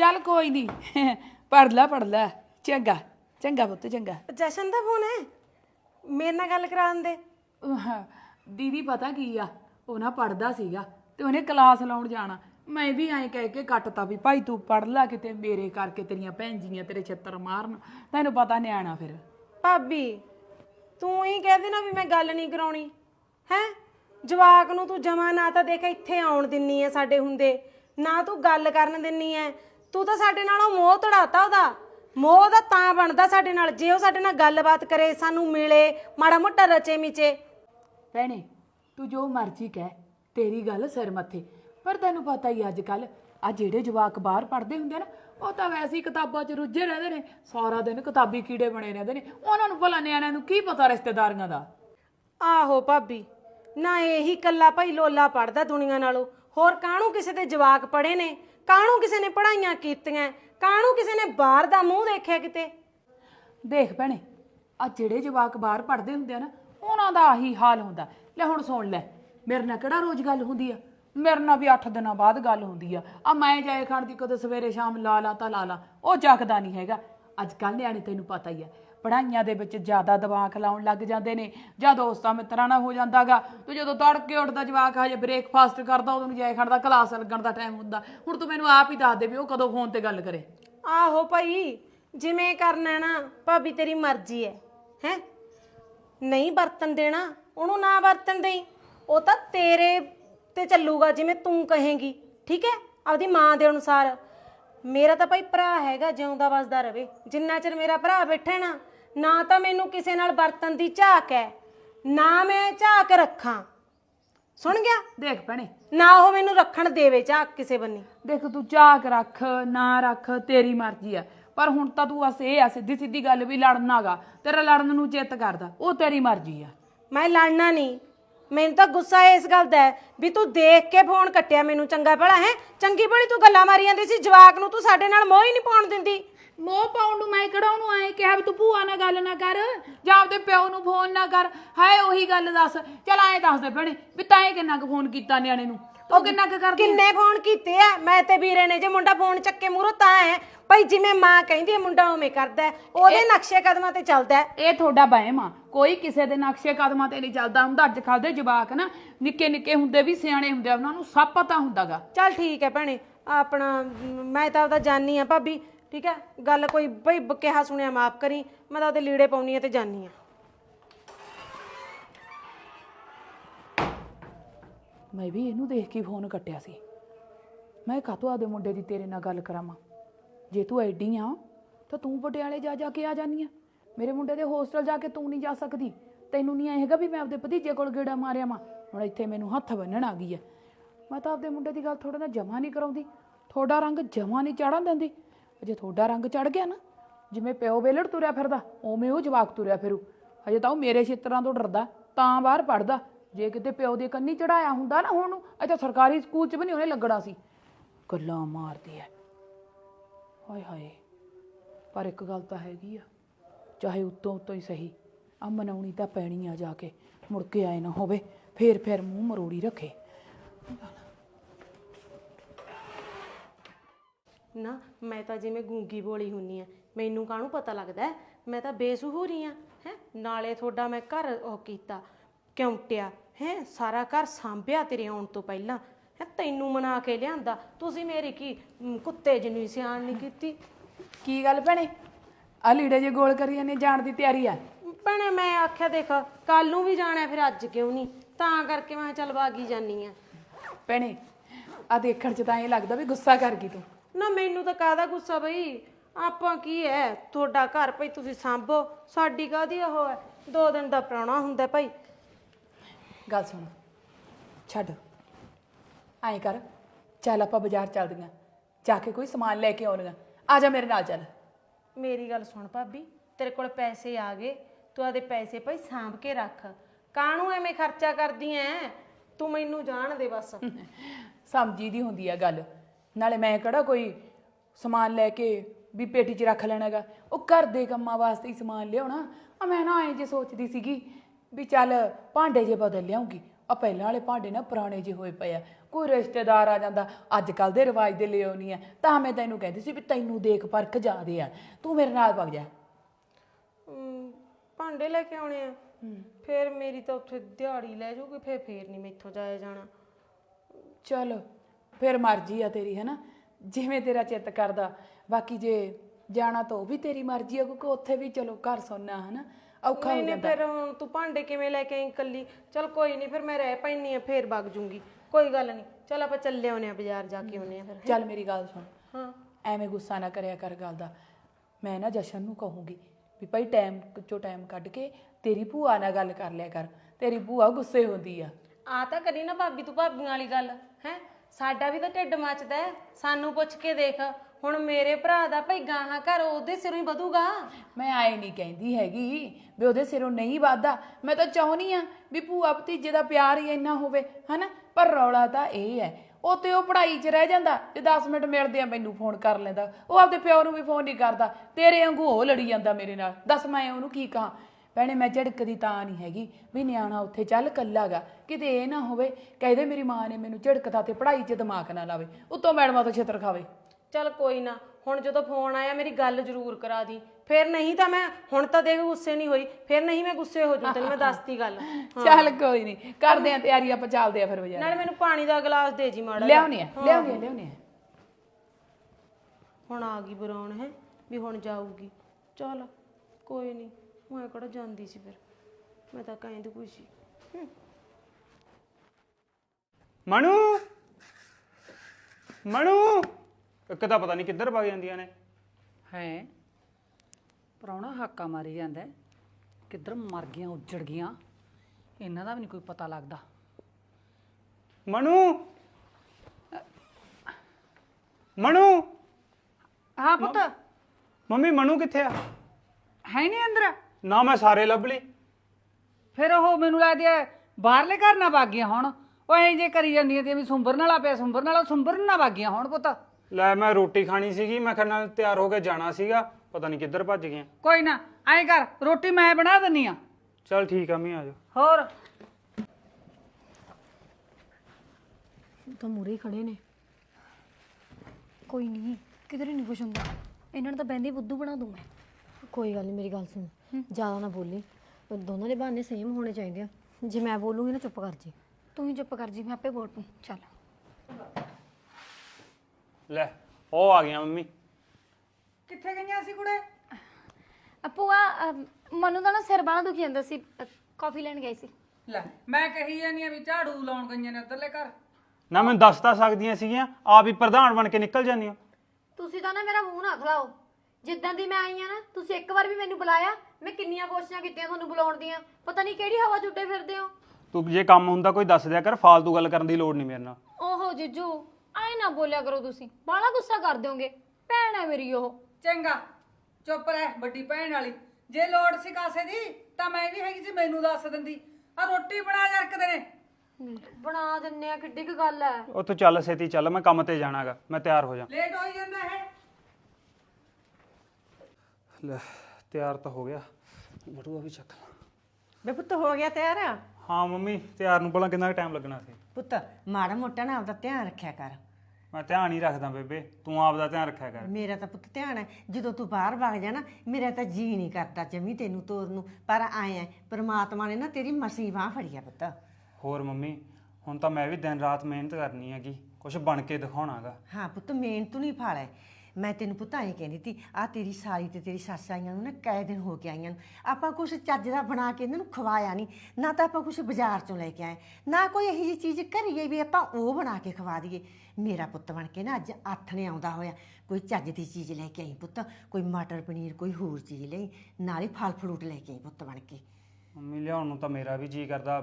ਚੱਲ ਕੋਈ ਨਹੀਂ ਪੜ ਲੈ ਪੜ ਲੈ। ਚੰਗਾ ਚੰਗਾ ਪੁੱਤ ਚੰਗਾ। ਜਸ਼ਨ ਦਾ ਫੋਨ ਹੈ? ਮੇਰੇ ਨਾਲ ਗੱਲ ਕਰਾ ਦਿੰਦੇ। ਅਹ, ਦੀਦੀ ਪਤਾ ਕੀ ਆ? ਉਹ ਨਾ ਪੜਦਾ ਸੀਗਾ ਤੇ ਉਹਨੇ ਕਲਾਸ ਲਾਉਣ ਜਾਣਾ। ਮੈਂ ਵੀ ਐਂ ਕਹਿ ਕੇ ਕੱਟਤਾ ਵੀ ਭਾਈ ਤੂੰ ਪੜ ਲੈ ਕਿਤੇ ਮੇਰੇ ਕਰਕੇ ਤੇਰੀਆਂ ਭੈਣ ਜੀਆਂ ਤੇਰੇ ਛੱਤਰ ਮਾਰਨ। ਤੈਨੂੰ ਪਤਾ ਨਿਆਣਾ ਫਿਰ। ਭਾਬੀ ਤੂੰ ਹੀ ਕਹਿ ਨਾ ਵੀ ਮੈਂ ਗੱਲ ਨਹੀਂ ਕਰਾਉਣੀ। ਹੈ? ਜਵਾਕ ਨੂੰ ਤੂੰ ਜਮਾ ਨਾ ਤਾਂ ਦੇਖ ਇੱਥੇ ਆਉਣ ਦਿੰਨੀ ਐ ਸਾਡੇ ਹੁੰਦੇ। ਨਾ ਤੂੰ ਗੱਲ ਕਰਨ ਦਿੰਨੀ ਐ। ਤੂੰ ਤਾਂ ਸਾਡੇ ਨਾਲੋਂ ਮੋਹ ਤੜਾਤਾ ਉਹਦਾ। ਮੋਹ ਦਾ ਤਾਂ ਬਣਦਾ ਸਾਡੇ ਨਾਲ। ਜੇ ਉਹ ਸਾਡੇ ਨਾਲ ਗੱਲਬਾਤ ਕਰੇ ਸਾਨੂੰ ਮਿਲੇ ਮਾੜਾ ਮੋਟਾ ਰਚੇ ਮਿਚੇ। ਭੈਣੇ ਤੂੰ ਜੋ ਮਰਜ਼ੀ ਕਹਿ ਤੇਰੀ ਗੱਲ ਸਿਰ ਮੱਥੇ। ਪਰ ਤੈਨੂੰ ਪਤਾ ਹੀ ਅੱਜ ਕੱਲ ਆ ਜਿਹੜੇ ਜਵਾਕ ਬਾਹਰ ਪੜਦੇ ਹੁੰਦੇ ਨਾ ਉਹ ਤਾਂ ਵੈਸੇ ਹੀ ਕਿਤਾਬਾਂ 'ਚ ਰੁੱਝੇ ਰਹਿੰਦੇ ਨੇ। ਸਾਰਾ ਦਿਨ ਕਿਤਾਬੀ ਕੀੜੇ ਬਣੇ ਰਹਿੰਦੇ ਨੇ। ਉਹਨਾਂ ਨੂੰ ਭਲਾ ਨਿਆਣਿਆਂ ਨੂੰ ਕੀ ਪਤਾ ਰਿਸ਼ਤੇਦਾਰੀਆਂ ਦਾ? ਆਹੋ ਭਾਬੀ ਨਾ ਇਹੀ ਕੱਲਾ ਭਾਈ ਲੋਲਾ ਪੜਦਾ ਦੁਨੀਆ ਨਾਲੋਂ। ਹੋਰ ਕਾਹਨੂੰ ਕਿਸੇ ਦੇ ਜਵਾਕ ਪੜੇ ਨੇ? ਕਾਹਨੂੰ ਕਿਸੇ ਨੇ ਪੜ੍ਹਾਈਆਂ ਕੀਤੀਆਂ? ਕਾਹਨੂੰ ਕਿਸੇ ਨੇ ਬਾਹਰ ਦਾ ਮੂੰਹ ਦੇਖਿਆ ਕਿਤੇ? ਦੇਖ ਭੈਣੇ ਆ ਜਿਹੜੇ ਜਵਾਕ ਬਾਹਰ ਪੜਦੇ ਹੁੰਦੇ ਆ ਨਾ, ਉਹਨਾਂ ਦਾ ਆਹੀ ਹਾਲ ਹੁੰਦਾ। ਲੈ ਹੁਣ ਸੁਣ ਲੈ, ਮੇਰੇ ਨਾਲ ਕਿਹੜਾ ਰੋਜ਼ ਗੱਲ ਹੁੰਦੀ ਆ? ਮੇਰੇ ਨਾਲ ਵੀ 8 ਦਿਨਾਂ ਬਾਅਦ ਗੱਲ ਹੁੰਦੀ ਆ। ਆ ਮੈਂ ਜਾਏ ਖਾਣ ਦੀ ਕਦੇ ਸਵੇਰੇ ਸ਼ਾਮ ਲਾ ਲਾ ਤਾਂ ਲਾ ਲਾ, ਉਹ ਜਗਦਾ ਨਹੀਂ ਹੈਗਾ। ਅੱਜ ਕੱਲ੍ਹ ਨਿਆਣੇ ਤੈਨੂੰ ਪਤਾ ਹੀ ਆ ਪੜਾਈਆਂ ਦੇ ਵਿੱਚ ਜ਼ਿਆਦਾ ਦਿਮਾਗ ਲਾਉਣ ਲੱਗ ਜਾਂਦੇ ਨੇ, ਜਾਂ ਦੋਸਤਾਂ ਮਿੱਤਰਾਂ ਨਾਲ ਹੋ ਜਾਂਦਾਗਾ, ਤੇ ਜਦੋਂ ਤੜਕੇ ਉੱਠਦਾ ਜਵਾਕ, ਹਜੇ ਬ੍ਰੇਕਫਾਸਟ ਕਰਦਾ ਉਦੋਂ ਨੂੰ ਜਾਏ ਖੜਦਾ ਕਲਾਸ ਲੱਗਣ ਦਾ ਟਾਈਮ ਹੁੰਦਾ। ਹੁਣ ਤੂੰ ਮੈਨੂੰ ਆਪ ਹੀ ਦੱਸ ਦੇ ਵੀ ਉਹ ਕਦੋਂ ਫੋਨ ਤੇ ਗੱਲ ਕਰੇ। ਆਹੋ ਭਾਈ, ਜਿਵੇਂ ਕਰਨਾ ਨਾ, ਭਾਬੀ ਤੇਰੀ ਮਰਜ਼ੀ ਹੈ ਹੈ? ਨਹੀਂ ਵਰਤਨ ਦੇਣਾ, ਉਹਨੂੰ ਨਾ ਵਰਤਨ ਦੇਈ, ਉਹ ਤਾਂ ਤੇਰੇ ਤੇ ਚੱਲੂਗਾ, ਜਿਵੇਂ ਤੂੰ ਕਹੇਂਗੀ, ਠੀਕ ਹੈ ਆਪਦੀ ਮਾਂ ਦੇ ਅਨੁਸਾਰ। ਮੇਰਾ ਤਾਂ ਭਾਈ ਭਰਾ ਹੈਗਾ, ਜਿਉਂਦਾ ਵਸਦਾ ਰਵੇ। ਜਿੰਨਾ ਚਿਰ ਮੇਰਾ ਭਰਾ ਬੈਠਾ ਨਾ ਨਾ ਤਾਂ ਮੈਨੂੰ ਕਿਸੇ ਨਾਲ ਵਰਤਨ ਦੀ ਝਾਕ ਹੈ। ਨਾ ਮੈਂ ਝਾਕ ਰੱਖਾਂ। ਸੁਣ ਗਿਆ? ਦੇਖ ਭੈਣੇ। ਨਾ ਉਹ ਮੈਨੂੰ ਰੱਖਣ ਦੇਵੇ ਝਾਕ ਕਿਸੇ ਬੰਨੀ। ਦੇਖ ਤੂੰ ਝਾਕ ਰੱਖ ਨਾ ਰੱਖ ਤੇਰੀ ਮਰਜ਼ੀ ਆ ਪਰ ਹੁਣ ਤਾਂ ਤੂੰ ਬਸ ਇਹ ਆ ਸਿੱਧੀ ਸਿੱਧੀ ਗੱਲ ਵੀ ਲੜਨਾਗਾ ਤੇਰਾ ਲੜਨ ਨੂੰ ਚਿੱਤ ਕਰਦਾ ਉਹ ਤੇਰੀ ਮਰਜ਼ੀ ਆ। ਮੈਂ ਲੜਨਾ ਨਹੀਂ। ਮੈਨੂੰ ਤਾਂ ਗੁੱਸਾ ਇਸ ਗੱਲ ਦਾ ਹੈ ਵੀ ਤੂੰ ਦੇਖ ਕੇ ਫੋਨ ਕੱਟਿਆ ਮੈਨੂੰ ਚੰਗਾ ਭਲਾ ਹੈ? ਚੰਗੀ ਭਲੀ ਤੂੰ ਗੱਲਾਂ ਮਾਰੀ ਜਾਂਦੀ ਸੀ ਜਵਾਕ ਨੂੰ ਤੂੰ ਸਾਡੇ ਨਾਲ ਮੋਹ ਹੀ ਨਹੀਂ ਪਾਉਣ ਦਿੰਦੀ। ਮੋਹ ਪਾਉਣ ਨੂੰ ਮੈਂ ਕਿਹੜਾ ਉਹਨੂੰ ਐ ਕਿਹਾ ਵੀ ਤੂੰ ਭੂਆ ਨਾਲ ਗੱਲ ਨਾ ਕਰ ਜਾਂ ਆਪਦੇ ਪਿਓ ਨੂੰ ਫੋਨ ਨਾ ਕਰ। ਹਾਏ ਉਹੀ ਗੱਲ ਦੱਸ। ਚਲ ਐਂ ਦੱਸ ਦੇ ਭੈਣੇ ਵੀ ਤਾਂ ਇਹ ਕਿੰਨਾ ਕੁ ਫੋਨ ਕੀਤਾ ਨਿਆਣੇ ਨੂੰ। ਉਹ ਕਿੰਨਾ ਕੁ ਕਰਦੀ ਕਿੰਨੇ ਫੋਨ ਕੀਤੇ ਆ ਮੈਂ ਤੇ ਵੀਰੇ ਨੇ ਜੇ ਮੁੰਡਾ ਫੋਨ ਚੱਕੇ ਮੂਰੋ ਤਾਂ ਹੈ ਭਾਈ ਜਿਵੇਂ ਮਾਂ ਕਹਿੰਦੀ ਹੈ ਮੁੰਡਾ ਉਵੇਂ ਕਰਦਾ ਹੈ। ਉਹਦੇ ਨਕਸ਼ੇ ਕਦਮਾਂ ਤੇ ਚੱਲਦਾ ਹੈ। ਇਹ ਤੁਹਾਡਾ ਵਹਿਮ ਆ। ਕੋਈ ਕਿਸੇ ਦੇ ਨਕਸ਼ੇ ਕਦਮਾਂ ਤੇ ਨਹੀਂ ਚੱਲਦਾ। ਹੁੰਦਾ ਅੱਜ ਕੱਲ੍ਹ ਦੇ ਜਵਾਕ ਨਾ ਨਿੱਕੇ ਨਿੱਕੇ ਹੁੰਦੇ ਵੀ ਸਿਆਣੇ ਹੁੰਦੇ ਆ ਉਹਨਾਂ ਨੂੰ ਸਭ ਪਤਾ ਹੁੰਦਾਗਾ। ਚੱਲ ਠੀਕ ਹੈ ਭੈਣੇ। ਆਪਣਾ ਮ, ਮੈਂ ਤਾਂ ਉਹਦਾ ਜਾਨੀ ਆ ਭਾਬੀ। ਠੀਕ ਹੈ? ਗੱਲ ਕੋਈ ਬਈ ਬ- ਕਿਹਾ ਸੁਣਿਆ ਮਾਫ ਕਰੀ, ਮੈਂ ਤਾਂ ਉਹਦੇ ਲੀੜੇ ਪਾਉਣੀ ਆ ਤੇ ਜਾਨੀ ਆ। ਮੈਂ ਵੀ ਇਹਨੂੰ ਦੇਖ ਕੇ ਫੋਨ ਕੱਟਿਆ ਸੀ। ਮੈਂ ਕਾਤੋਂ ਆਦੇ ਮੁੰਡੇ ਦੀ ਤੇਰੇ ਨਾਲ ਗੱਲ ਕਰਾਵਾਂ? ਜੇ ਤੂੰ ਐਡੀ ਆ, ਤਾਂ ਤੂੰ ਪਟਿਆਲੇ ਜਾ ਜਾ ਕੇ ਆ ਜਾਨੀ ਆ। ਮੇਰੇ ਮੁੰਡੇ ਦੇ ਹੋਸਟਲ ਜਾ ਕੇ ਤੂੰ ਨਹੀਂ ਜਾ ਸਕਦੀ। ਤੈਨੂੰ ਨਹੀਂ ਹੈਗਾ ਵੀ ਮੈਂ ਆਪਦੇ ਭਤੀਜੇ ਕੋਲ ਗੇੜਾ ਮਾਰਿਆ ਮਾਂ ਹੁਣ ਇੱਥੇ ਮੈਨੂੰ ਹੱਥ ਬੰਨਣ ਆ ਗਈ ਆ। ਮੈਂ ਤਾਂ ਆਪਦੇ ਮੁੰਡੇ ਦੀ ਗੱਲ ਥੋੜਾ ਨਾ ਜਮਾ ਨਹੀਂ ਕਰਾਉਂਦੀ। ਥੋੜਾ ਰੰਗ ਜਮਾ ਨਹੀਂ ਚਾੜਨ ਦਿੰਦੀ। ਜੇ ਥੋੜਾ ਰੰਗ ਚੜ ਗਿਆ ਨਾ, ਜਿਵੇਂ ਪਿਓ ਵੇਲੜ ਤੁਰਿਆ ਫਿਰਦਾ, ਉਵੇਂ ਉਹ ਜਵਾਕ ਤੁਰਿਆ ਫਿਰੂ। ਹਜੇ ਤਾਂ ਉਹ ਮੇਰੇ ਛਿੱਤਰਾਂ ਤੋਂ ਡਰਦਾ, ਤਾਂ ਬਾਹਰ ਪੜਦਾ। ਜੇ ਕਿਤੇ ਪਿਓ ਦੇ ਕੰਨੀ ਚੜਾਇਆ ਹੁੰਦਾ ਨਾ ਹੁਣ ਨੂੰ ਸਰਕਾਰੀ ਸਕੂਲ 'ਚ ਵੀ ਨਹੀਂ ਉਹਨੇ ਲੱਗਣਾ ਸੀ। ਗੱਲਾਂ ਮਾਰਦੀ ਐ। ਹਾਏ ਹਾਏ, ਪਰ ਇੱਕ ਗੱਲ ਤਾਂ ਹੈਗੀ ਆ, ਚਾਹੇ ਉੱਤੋਂ ਉੱਤੋਂ ਹੀ ਸਹੀ, ਆ ਮਨਾਉਣੀ ਤਾਂ ਪੈਣੀ ਆ ਜਾ ਕੇ, ਮੁੜ ਕੇ ਆਏ ਨਾ ਹੋਵੇ, ਫੇਰ ਫੇਰ ਮੂੰਹ ਮਰੋੜੀ ਰੱਖੇ। ਨਾ ਮੈਂ ਤਾਂ ਜਿਵੇਂ ਗੂੰਗੀ ਬੋਲੀ ਹੁੰਨੀ ਆ। ਮੈਨੂੰ ਕਾਹਨੂੰ ਪਤਾ ਲੱਗਦਾ ਹੈ? ਮੈਂ ਤਾਂ ਬੇਸੁਹੂਰੀ ਆ ਹੈ ਨਾਲੇ ਤੁਹਾਡਾ ਮੈਂ ਘਰ ਉਹ ਕੀਤਾ ਕਿਉਂਟਿਆ ਹੈ? ਸਾਰਾ ਘਰ ਸਾਂਭਿਆ ਤੇਰੇ ਆਉਣ ਤੋਂ ਪਹਿਲਾਂ। ਹੈ? ਤੈਨੂੰ ਮਨਾ ਕੇ ਲਿਆਂਦਾ। ਤੁਸੀਂ ਮੇਰੀ ਕੀ ਮ, ਕੁੱਤੇ ਜਿੰਨੀ ਸਿਆਣ ਨਹੀਂ ਕੀਤੀ? ਕੀ ਗੱਲ ਭੈਣੇ? ਆ ਲੀੜੇ ਜੇ ਗੋਲ ਕਰੀ ਜਾਂਦੇ ਜਾਣ ਦੀ ਤਿਆਰੀ ਆ। ਭੈਣੇ ਮੈਂ ਆਖਿਆ ਦੇਖ ਕੱਲ ਨੂੰ ਵੀ ਜਾਣਾ ਫਿਰ ਅੱਜ ਕਿਉਂ ਨਹੀਂ? ਤਾਂ ਕਰਕੇ ਮੈਂ ਕਿਹਾ ਚੱਲ ਬਾਗੀ ਜਾਨੀ ਆ। ਭੈਣੇ ਆ ਦੇਖਣ 'ਚ ਤਾਂ ਇਹ ਲੱਗਦਾ ਵੀ ਗੁੱਸਾ ਕਰ ਗਈ ਤੂੰ। ਨਾ ਮੈਨੂੰ ਤਾਂ ਕਾਹਦਾ ਗੁੱਸਾ ਬਈ? ਆਪਾਂ ਕੀ ਹੈ ਤੁਹਾਡਾ ਘਰ ਭਈ ਤੁਸੀਂ ਸਾਂਭੋ। ਸਾਡੀ ਕਾਹਦੀ ਉਹ ਹੈ ਦੋ ਦਿਨ ਦਾ ਪ੍ਰਾਹੁਣਾ ਹੁੰਦਾ ਭਾਈ। ਗੱਲ ਸੁਣ। ਛੱਡ। ਐਂ ਕਰ। ਚੱਲ ਆਪਾਂ ਬਾਜ਼ਾਰ ਚੱਲਦੀਆਂ ਜਾ ਕੇ ਕੋਈ ਸਮਾਨ ਲੈ ਕੇ ਆਉਣੀਆਂ। ਆ ਜਾ ਮੇਰੇ ਨਾਲ ਚੱਲ। ਮੇਰੀ ਗੱਲ ਸੁਣ ਭਾਬੀ। ਤੇਰੇ ਕੋਲ ਪੈਸੇ ਆ ਗਏ। ਤੂੰ ਆਦੇ ਪੈਸੇ ਭਾਈ ਸਾਂਭ ਕੇ ਰੱਖ। ਕਾਹਨੂੰ ਐਵੇਂ ਖਰਚਾ ਕਰਦੀ ਐ? ਤੂੰ ਮੈਨੂੰ ਜਾਣ ਦੇ ਬਸ। ਸਮਝੀ ਦੀ ਹੁੰਦੀ ਆ ਗੱਲ। ਨਾਲੇ ਮੈਂ ਕਿਹੜਾ ਕੋਈ ਸਮਾਨ ਲੈ ਕੇ ਵੀ ਪੇਟੀ 'ਚ ਰੱਖ ਲੈਣਾਗਾ ਉਹ ਘਰ ਦੇ ਕੰਮਾਂ ਵਾਸਤੇ ਹੀ ਸਮਾਨ ਲਿਆਉਣਾ। ਆ ਮੈਂ ਨਾ ਐਂ ਜੇ ਸੋਚਦੀ ਸੀਗੀ ਵੀ ਚੱਲ ਭਾਂਡੇ ਜੇ ਬਦਲ ਲਿਆਉਂਗੀ। ਆ ਪਹਿਲਾਂ ਵਾਲੇ ਭਾਂਡੇ ਨਾ ਪੁਰਾਣੇ ਜੇ ਹੋਏ ਪਏ ਆ। ਕੋਈ ਰਿਸ਼ਤੇਦਾਰ ਆ ਜਾਂਦਾ ਅੱਜ ਕੱਲ ਦੇ ਰਿਵਾਜ ਦੇ ਲਿਓ ਨਹੀਂ ਆ। ਤਾਂ ਮੈਂ ਤੈਨੂੰ ਕਹਿੰਦੀ ਸੀ ਵੀ ਤੈਨੂੰ ਦੇਖ ਪਰਖ ਜਾਦੇ ਆ। ਤੂੰ ਮੇਰੇ ਨਾਲ ਵਗ ਜਾ। ਅਮ, ਭਾਂਡੇ ਲੈ ਕੇ ਆਉਣੇ ਆ। ਫਿਰ ਮੇਰੀ ਤਾਂ ਉੱਥੇ ਦਿਹਾੜੀ ਲੈ ਜਾਊਗੀ ਫਿਰ ਫੇਰ ਨਹੀਂ ਮੈਥੋਂ ਜਾਇਆ ਜਾਣਾ। ਚਲ ਫਿਰ ਮਰਜ਼ੀ ਆ ਤੇਰੀ ਹੈ ਨਾ ਜਿਵੇਂ ਤੇਰਾ ਚਿੱਤ ਕਰਦਾ। ਬਾਕੀ ਜੇ ਜਾਣਾ ਤਾਂ ਉਹ ਵੀ ਤੇਰੀ ਮਰਜ਼ੀ ਆ ਕਿਉਂਕਿ ਉੱਥੇ ਵੀ ਚਲੋ ਘਰ ਸੌਣਾ ਹੈ ਨਾ ਔਖਾ ਹੋ ਨਹੀਂ ਨਹੀਂ ਜਾਂਦਾ। ਫਿਰ ਹੁਣ ਤੂੰ ਭਾਂਡੇ ਕਿਵੇਂ ਲੈ ਕੇ ਆਈ ਇਕੱਲੀ? ਚਲ ਕੋਈ ਨਹੀਂ ਫਿਰ ਮੈਂ ਰਹਿ ਪੈਣੀ ਆ ਫੇਰ ਵਗ ਜੂੰਗੀ। ਕੋਈ ਗੱਲ ਨਹੀਂ। ਚਲ ਆਪਾਂ ਚੱਲੇ ਆਉਨੇ ਆ ਬਾਜ਼ਾਰ ਜਾ ਕੇ ਆਉਨੇ ਆ ਫਿਰ ਚੱਲ ਮੇਰੀ ਗੱਲ ਸੁਣ। ਹਾਂ। ਐਵੇਂ ਗੁੱਸਾ ਨਾ ਕਰਿਆ ਕਰ ਗੱਲ ਦਾ। ਮੈਂ ਨਾ ਜਸ਼ਨ ਨੂੰ ਕਹੂੰਗੀ ਵੀ ਭਾਈ ਟਾਈਮ ਚੋ ਟਾਈਮ ਕੱਢ ਕੇ ਤੇਰੀ ਭੂਆ ਨਾਲ ਗੱਲ ਕਰ ਲਿਆ ਕਰ। ਤੇਰੀ ਭੂਆ ਗੁੱਸੇ ਹੁੰਦੀ ਆ। ਆ ਤਾਂ ਕਰੀ ਨਾ ਭਾਬੀ ਤੂੰ ਭਾਬੀਆਂ ਵਾਲੀ ਗੱਲ ਹੈ? ਸਾਡਾ ਵੀ ਤਾਂ ਢਿੱਡ ਮੱਚਦਾ ਹੈ। ਸਾਨੂੰ ਪੁੱਛ ਕੇ ਦੇਖ, ਹੁਣ ਮੇਰੇ ਭਰਾ ਦਾ ਭਈ ਗਾਹਾਂ ਘਰ ਉਹਦੇ ਸਿਰੋਂ ਹੀ ਵਧੂਗਾ? ਮੈਂ ਆਏ ਨਹੀਂ ਕਹਿੰਦੀ ਹੈਗੀ ਵੀ ਉਹਦੇ ਸਿਰੋਂ ਨਹੀਂ ਵਾਦਾ ਮੈਂ ਤਾਂ ਚਾਹੁੰਦੀ ਆ ਵੀ ਭੂਆ ਭਤੀਜੇ ਦਾ ਪਿਆਰ ਹੀ ਇੰਨਾ ਹੋਵੇ, ਹਨਾ? ਪਰ ਰੌਲਾ ਤਾਂ ਇਹ ਹੈ। ਉਹ ਤੇ ਉਹ ਪੜ੍ਹਾਈ 'ਚ ਰਹਿ ਜਾਂਦਾ ਤੇ 10 ਮਿੰਟ ਮਿਲਦੇ ਆ ਮੈਨੂੰ ਫੋਨ ਕਰ ਲੈਂਦਾ। ਉਹ ਆਪਦੇ ਪਿਓ ਨੂੰ ਵੀ ਫੋਨ ਨਹੀਂ ਕਰਦਾ। ਤੇਰੇ ਵਾਂਗੂ ਉਹ ਲੜੀ ਜਾਂਦਾ ਮੇਰੇ ਨਾਲ। ਦੱਸ ਮੈਂ ਉਹਨੂੰ ਕੀ ਕਹਾਂ? ਭੈਣੇ ਮੈਂ ਝੜਕਦੀ ਤਾਂ ਨਹੀਂ ਹੈਗੀ ਵੀ ਨਿਆਣਾ ਉੱਥੇ ਚੱਲ ਕੱਲਾਗਾ। ਕਿਤੇ ਇਹ ਨਾ ਹੋਵੇ ਕਹਿੰਦੇ ਮੇਰੀ ਮਾਂ ਨੇ ਮੈਨੂੰ ਝੜਕਦਾ ਤੇ ਪੜ੍ਹਾਈ 'ਚ ਦਿਮਾਗ ਨਾ ਲਾਵੇ ਉੱਤੋਂ ਮੈਡਮਾਂ ਤੋਂ ਛਿੱਤਰ ਖਾਵੇ। ਚਲ ਕੋਈ ਨਾ ਹੁਣ ਜਦੋਂ ਫੋਨ ਆਇਆ ਮੇਰੀ ਗੱਲ ਜ਼ਰੂਰ ਕਰਾ ਦੀ। ਫਿਰ ਨਹੀਂ ਤਾਂ ਮੈਂ ਹੁਣ ਤਾਂ ਦੇਖ ਗੁੱਸੇ ਨਹੀਂ ਹੋਈ ਫਿਰ ਨਹੀਂ ਮੈਂ ਗੁੱਸੇ ਹੋ ਜੂ ਤੈਨੂੰ ਮੈਂ ਦੱਸਤੀ ਗੱਲ। ਚੱਲ ਕੋਈ ਨਹੀਂ ਕਰਦੇ ਆ ਤਿਆਰੀ ਆਪਾਂ ਚੱਲਦੇ ਆ ਫਿਰ ਬਾਜ਼ਾਰ। ਨਾਲੇ ਮੈਨੂੰ ਪਾਣੀ ਦਾ ਗਲਾਸ ਦੇ ਜੀ ਮਾੜਾ ਜਿਹਾ। ਲਿਆਉਣੀ ਆ ਲਿਆਉਣੀ ਆ ਲਿਆਉਣੀ ਆ। ਹੁਣ ਆ ਗਈ ਬਰਾਉਣ ਹੈ ਵੀ ਹੁਣ ਜਾਊਗੀ। ਚਲ ਕੋਈ ਨਹੀਂ। ਮੈਂ ਕਿਹੜਾ ਜਾਂਦੀ ਸੀ ਫਿਰ? ਮੈਂ ਤਾਂ ਕਹਿੰਦੀ ਕੋਈ ਸੀ। ਮਨੂ! ਮਨੂ! ਇੱਕ ਤਾਂ ਪਤਾ ਨਹੀਂ ਕਿੱਧਰ ਭੱਗ ਜਾਂਦੀਆਂ ਨੇ। ਹੈ? ਪ੍ਰਾਹੁਣਾ ਹਾਕਾ ਮਾਰੀ ਜਾਂਦਾ ਹੈ। ਕਿੱਧਰ ਮਰ ਗਈਆਂ ਉੱਜੜ ਗਈਆਂ। ਇਹਨਾਂ ਦਾ ਵੀ ਨਹੀਂ ਕੋਈ ਪਤਾ ਲੱਗਦਾ। ਮਨੂ! ਮਨੂ! ਹਾਂ ਪੁੱਤ। ਮੰਮੀ ਮਨੂ ਕਿੱਥੇ ਆ? ਹੈ ਨਹੀਂ ਅੰਦਰ। ਨਾ ਮੈਂ ਸਾਰੇ ਲੱਭ ਲਈ। ਫਿਰ ਉਹ ਮੈਨੂੰ ਲੱਗਦੀ ਹੈ ਬਾਹਰਲੇ ਘਰ ਨਾ ਵਾਗੀਆਂ ਹੁਣ। ਉਹ ਐਂ ਜੇ ਕਰੀ ਜਾਂਦੀਆਂ ਤੇ ਵੀ ਸੁੰਬਰ ਨਾਲਾ ਪਿਆ ਸੁੰਬਰ ਨਾਲਾ ਸੁੰਬਰ ਨਾ ਵਾਗੀਆਂ ਹੁਣ ਪੁੱਤ। ਲੈ ਮੈਂ ਰੋਟੀ ਖਾਣੀ ਸੀਗੀ ਮੈਂ ਕਿਹਾ ਨਾਲ ਤਿਆਰ ਹੋ ਕੇ ਜਾਣਾ ਸੀਗਾ ਪਤਾ ਨਹੀਂ ਕਿੱਧਰ ਭੱਜ ਗਈਆਂ। ਕੋਈ ਨਾ ਐਂ ਕਰ ਰੋਟੀ ਮੈਂ ਬਣਾ ਦਿੰਨੀ ਆ। ਚਲ ਠੀਕ ਆ ਮੈਂ ਆ ਜਾ। ਹੋਰ? ਤਾਂ ਮੂਰੇ ਹੀ ਖੜੇ ਨੇ। ਕੋਈ ਨਹੀਂ ਕਿਧਰੇ ਨਹੀਂ ਕੁਛ ਹੁੰਦਾ। ਇਹਨਾਂ ਨੂੰ ਤਾਂ ਬੈਂਦੀ ਬੁੱਧੂ ਬਣਾ ਦੂੰ ਮੈਂ। ਕੋਈ ਗੱਲ ਨਹੀਂ ਮੇਰੀ ਗੱਲ ਸੁਣ। ਜ਼ਿਆਦਾ ਨਾ ਬੋਲੀ। ਦੋਨਾਂ ਦੇ ਬਹਾਨੇ ਸੇਮ ਹੋਣੇ ਚਾਹੀਦੇ ਆ। ਜੇ ਮੈਂ ਬੋਲੂੰਗੀ ਨਾ ਚੁੱਪ ਕਰ ਜੀ। ਤੂੰ ਹੀ ਚੁੱਪ ਕਰ ਜੀ ਮੈਂ ਆਪੇ ਬੋਲ ਪੂੰ ਚੱਲ। ਲੈ ਉਹ ਆ ਗਈਆਂ ਮੰਮੀ। ਕਿੱਥੇ ਗਈਆਂ ਸੀ ਕੁੜੇ? ਭੂਆ ਮਨੂ ਦਾ ਨਾ ਸਿਰ ਬਾਹਲਾ ਦੁਖੀ ਜਾਂਦਾ ਸੀ। ਕਾਫੀ ਲੈਣ ਗਈ ਸੀ। ਲੈ ਮੈਂ ਕਹੀ ਜਾਂਦੀ ਆ ਵੀ ਝਾੜੂ ਲਾਉਣ ਗਈਆਂ ਨੇ ਉਧਰਲੇ ਘਰ। ਨਾ ਮੈਨੂੰ ਦੱਸ ਤਾਂ ਸਕਦੀਆਂ ਸੀਗੀਆਂ ਆਪ ਹੀ ਪ੍ਰਧਾਨ ਬਣ ਕੇ ਨਿਕਲ ਜਾਂਦੀਆਂ। ਤੁਸੀਂ ਤਾਂ ਨਾ ਮੇਰਾ ਮੂੰਹ ਨਾ ਖਲਾਓ। ਜਿੱਦਾਂ ਦੀ ਮੈਂ ਆਈ ਆ ਨਾ ਤੁਸੀਂ ਇੱਕ ਵਾਰ ਵੀ ਮੈਨੂੰ ਬੁਲਾਇਆ ਮੈਂ ਕਿੰਨੀਆਂ ਕੋਸ਼ਿਸ਼ਾਂ ਕੀਤੀਆਂ ਤੁਹਾਨੂੰ ਬੁਲਾਉਣ ਦੀਆਂ? ਪਤਾ ਨਹੀਂ ਕਿਹੜੀ ਹਵਾ ਝੁੱਟੇ ਫਿਰਦੇ ਹੋ। ਤੂੰ ਜੇ ਕੰਮ ਹੁੰਦਾ ਕੋਈ ਦੱਸ ਦਿਆ ਕਰ ਫਾਲਤੂ ਗੱਲ ਕਰਨ ਦੀ ਲੋੜ ਨਹੀਂ ਮੇਰੇ ਨਾਲ। ਓਹੋ ਜੀਜੂ ਆਏ ਨਾ ਬੋਲਿਆ ਕਰੋ ਤੁਸੀਂ। ਬਾਹਲਾ ਗੁੱਸਾ ਕਰ ਦਿਓਗੇ ਭੈਣ ਹੈ ਮੇਰੀ ਉਹ। ਚੰਗਾ ਚੁੱਪ ਰਹਿ ਵੱਡੀ ਭੈਣ ਵਾਲੀ। ਜੇ ਲੋੜ ਸੀ ਕਾਸੇ ਦੀ ਤਾਂ ਮੈਂ ਵੀ ਹੈਗੀ ਸੀ ਮੈਨੂੰ ਦੱਸ ਦਿੰਦੀ। ਆ ਰੋਟੀ ਬਣਾ ਜਰਕਦੇ ਨੇ। ਬਣਾ ਦਿੰਨੇ ਆ ਕਿੱਡੀ ਕੁ ਗੱਲ ਹੈ। ਉਹ ਤੂੰ ਚੱਲ ਛੇਤੀ ਚੱਲ ਮੈਂ ਕੰਮ ਤੇ ਜਾਣਾਗਾ ਮੈਂ ਤਿਆਰ ਹੋ ਜਾ। ਲੇਟ ਹੋਈ ਜਾਂਦਾ ਹੈ ਲੈ ਤਿਆਰ ਤਾਂ ਹੋ ਗਿਆ। ਬਟੂਆ ਵੀ ਚੱਕ ਲਾ। ਬੇ ਪੁੱਤ ਹੋ ਗਿਆ ਤਿਆਰ? ਹਾਂ ਮੰਮੀ ਤਿਆਰ ਨੂੰ ਭਲਾ ਕਿੰਨਾ ਟਾਈਮ ਲੱਗਣਾ ਸੀ? ਪੁੱਤ ਮਾੜਾ ਮੋਟਾ ਨਾ ਆਪਦਾ ਧਿਆਨ ਰੱਖਿਆ ਕਰ। ਮੈਂ ਧਿਆਨ ਹੀ ਰੱਖਦਾ ਬੇਬੇ ਤੂੰ ਆਪ ਦਾ ਧਿਆਨ ਰੱਖਿਆ ਕਰ। ਮੇਰਾ ਤਾਂ ਪੁੱਤ ਧਿਆਨ ਹੈ ਜਦੋਂ ਤੂੰ ਬਾਹਰ ਵਗ ਜਾ ਨਾ ਮੇਰਾ ਤਾਂ ਜੀ ਨਹੀਂ ਕਰਦਾ ਜਮੀ ਤੈਨੂੰ ਤੋਰਨ ਨੂੰ। ਪਰ ਆਏ ਐ ਪ੍ਰਮਾਤਮਾ ਨੇ ਨਾ ਤੇਰੀ ਮਸੀ ਬਾਹ ਫੜੀ ਆ ਪੁੱਤ। ਹੋਰ ਮੰਮੀ ਹੁਣ ਤਾਂ ਮੈਂ ਵੀ ਦਿਨ ਰਾਤ ਮਿਹਨਤ ਕਰਨੀ ਹੈਗੀ ਕੁਝ ਬਣ ਕੇ ਦਿਖਾਉਣਾਗਾ। ਹਾਂ ਪੁੱਤ ਮਿਹਨਤ ਨਹੀਂ ਫਾਲੇ ਮੈਂ ਤੈਨੂੰ ਪੁੱਤ ਐਂ ਕਹਿੰਦੀ ਤੀ ਆ ਤੇਰੀ ਸਾਲੀ ਤੇ ਤੇਰੀ ਸੱਸ ਆਈਆਂ ਨੂੰ ਨਾ ਕਈ ਦਿਨ ਹੋ ਕੇ ਆਈਆਂ ਨੂੰ। ਆਪਾਂ ਕੁਝ ਚੱਜ ਦਾ ਬਣਾ ਕੇ ਇਹਨਾਂ ਨੂੰ ਖਵਾਇਆ ਨਹੀਂ, ਨਾ ਤਾਂ ਆਪਾਂ ਕੁਝ ਬਾਜ਼ਾਰ ਚੋਂ ਲੈ ਕੇ ਆਏ, ਨਾ ਕੋਈ ਇਹੋ ਜਿਹੀ ਚੀਜ਼ ਘਰੀਏ ਵੀ ਆਪਾਂ ਉਹ ਬਣਾ ਕੇ ਖਵਾ ਦਈਏ। ਮੇਰਾ ਪੁੱਤ ਬਣ ਕੇ ਨਾ ਅੱਜ ਆਥਣੇ ਆਉਂਦਾ ਹੋਇਆ, ਕੋਈ ਚੱਜ ਦੀ ਚੀਜ਼ ਲੈ ਕੇ ਆਈ ਪੁੱਤ, ਕੋਈ ਮਟਰ ਪਨੀਰ, ਕੋਈ ਹੋਰ ਚੀਜ਼ ਲਈ, ਨਾਲੇ ਫਲ ਫਰੂਟ ਲੈ ਕੇ ਆਈ ਪੁੱਤ ਬਣ ਕੇ। ਮੰਮੀ, ਲਿਆਉਣ ਨੂੰ ਤਾਂ ਮੇਰਾ ਵੀ ਜੀ ਕਰਦਾ,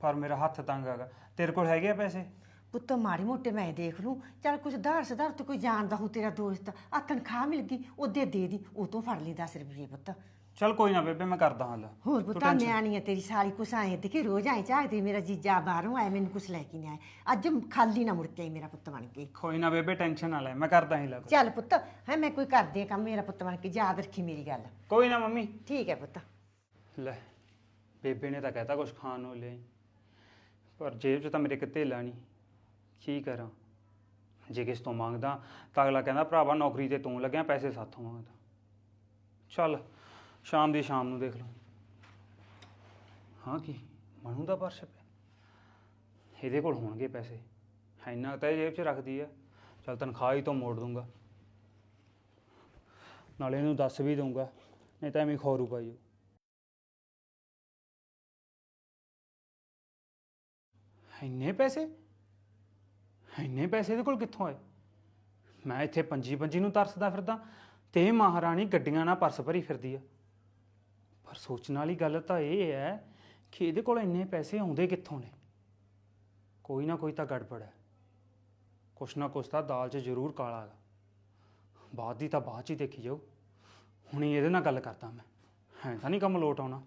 ਪਰ ਮੇਰਾ ਹੱਥ ਤੰਗ ਹੈਗਾ। ਤੇਰੇ ਕੋਲ ਹੈਗੇ ਆ ਪੈਸੇ? ਪੁੱਤ ਮਾੜੇ ਮੋਟੇ ਮੈਂ ਦੇਖ ਲੂੰ। ਚੱਲ ਕੁਝ ਧਾਰ ਸਧਾਰ ਤੇ ਕੋਈ ਜਾਣਦਾ ਹੋ ਤੇਰਾ ਦੋਸਤ ਆ ਤਨਖਾਹ ਮਿਲ ਗਈ ਉਹਦੇ ਦੇ ਦੀ ਉਹ ਤੋਂ ਫੜ ਲਈ 10 ਰੁਪਏ ਪੁੱਤ। ਚੱਲ ਕੋਈ ਨਾ ਬੇਬੇ ਮੈਂ ਕਰਦਾ ਹੱਲ। ਹੋਰ ਪੁੱਤਾਂ ਨਿਆਣੀ ਹੈ ਤੇਰੀ ਸਾਲੀ ਕੁਛ ਆਏ ਦੇਖੀ ਰੋਜ਼ ਆਏ ਚਾਹਦੇ ਮੇਰਾ ਜੀਜਾ ਬਾਹਰੋਂ ਆਇਆ ਮੈਨੂੰ ਕੁਛ ਲੈ ਕੇ ਨਹੀਂ ਆਇਆ। ਅੱਜ ਖਾਲੀ ਨਾ ਮੁੜ ਕੇ ਆਈ ਮੇਰਾ ਪੁੱਤ ਬਣ ਕੇ। ਕੋਈ ਨਾ ਬੇਬੇ ਟੈਨਸ਼ਨ ਨਾ ਲੈ ਮੈਂ ਕਰਦਾ ਹੀ ਲੱਗ ਚੱਲ ਪੁੱਤ ਹੈ ਮੈਂ ਕੋਈ ਕਰਦੀ ਕੰਮ ਮੇਰਾ ਪੁੱਤ ਬਣ ਕੇ ਯਾਦ ਰੱਖੀ ਮੇਰੀ ਗੱਲ। ਕੋਈ ਨਾ ਮੰਮੀ। ਠੀਕ ਹੈ ਪੁੱਤ। ਲੈ ਬੇਬੇ ਨੇ ਤਾਂ ਕਹਿਤਾ ਕੁਝ ਖਾਣ ਨੂੰ ਲੈ ਪਰ ਜੇਬ 'ਚ ਤਾਂ ਮੇਰੇ ਕਿਤੇ ਲਾ ਨਹੀਂ ਕੀ ਕਰਾਂ? ਜੇ ਕਿਸ ਤੋਂ ਮੰਗਦਾ ਤਾਂ ਅਗਲਾ ਕਹਿੰਦਾ, ਭਰਾਵਾ, ਨੌਕਰੀ ਤੇ ਤੂੰ ਲੱਗਿਆ, ਪੈਸੇ ਸਾਥੋਂ ਮੰਗਦਾ। ਚੱਲ, ਸ਼ਾਮ ਦੀ ਸ਼ਾਮ ਨੂੰ ਦੇਖ ਲਓ ਹਾਂ ਕੀ? ਮਨੂ ਦਾ ਪਰਸ ਪਿਆ। ਇਹਦੇ ਕੋਲ ਹੋਣਗੇ ਪੈਸੇ। ਇੰਨਾ ਤਾਂ ਇਹ ਜੇਬ 'ਚ ਰੱਖਦੀ ਆ। ਚੱਲ ਤਨਖਾਹ ਹੀ ਤੋਂ ਮੋੜ ਦੂੰਗਾ ਨਾਲੇ ਇਹਨੂੰ ਦੱਸ ਵੀ ਦੂੰਗਾ ਨਹੀਂ ਤਾਂ ਐਵੇਂ ਖੌਰੂ ਪਾਈ ਜਾਊ। ਇੰਨੇ ਪੈਸੇ? ਇੰਨੇ ਪੈਸੇ ਇਹਦੇ ਕੋਲ ਕਿੱਥੋਂ ਆਏ? ਮੈਂ ਇੱਥੇ ਪੰਜੀ ਪੰਜੀ ਨੂੰ ਤਰਸਦਾ ਫਿਰਦਾ, ਤੇ ਇਹ ਮਹਾਰਾਣੀ ਗੱਡੀਆਂ ਨਾਲ ਪਰਸ ਭਰੀ ਫਿਰਦੀ ਆ। ਪਰ ਸੋਚਣ ਵਾਲੀ ਗੱਲ ਤਾਂ ਇਹ ਹੈ ਕਿ ਇਹਦੇ ਕੋਲ ਇੰਨੇ ਪੈਸੇ ਆਉਂਦੇ ਕਿੱਥੋਂ ਨੇ? ਕੋਈ ਨਾ ਕੋਈ ਤਾਂ ਗੜਬੜ ਹੈ। ਕੁਛ ਨਾ ਕੁਛ ਤਾਂ ਦਾਲ 'ਚ ਜ਼ਰੂਰ ਕਾਲਾ ਹੈਗਾ ਬਾਅਦ ਦੀ ਤਾਂ ਬਾਅਦ 'ਚ ਹੀ ਦੇਖੀ ਜਾਓ ਹੁਣੀ ਇਹਦੇ ਨਾਲ ਗੱਲ ਕਰਦਾ ਮੈਂ। ਹੈ ਤਾਂ ਨਹੀਂ ਕੰਮ ਲੋਟ ਆਉਣਾ।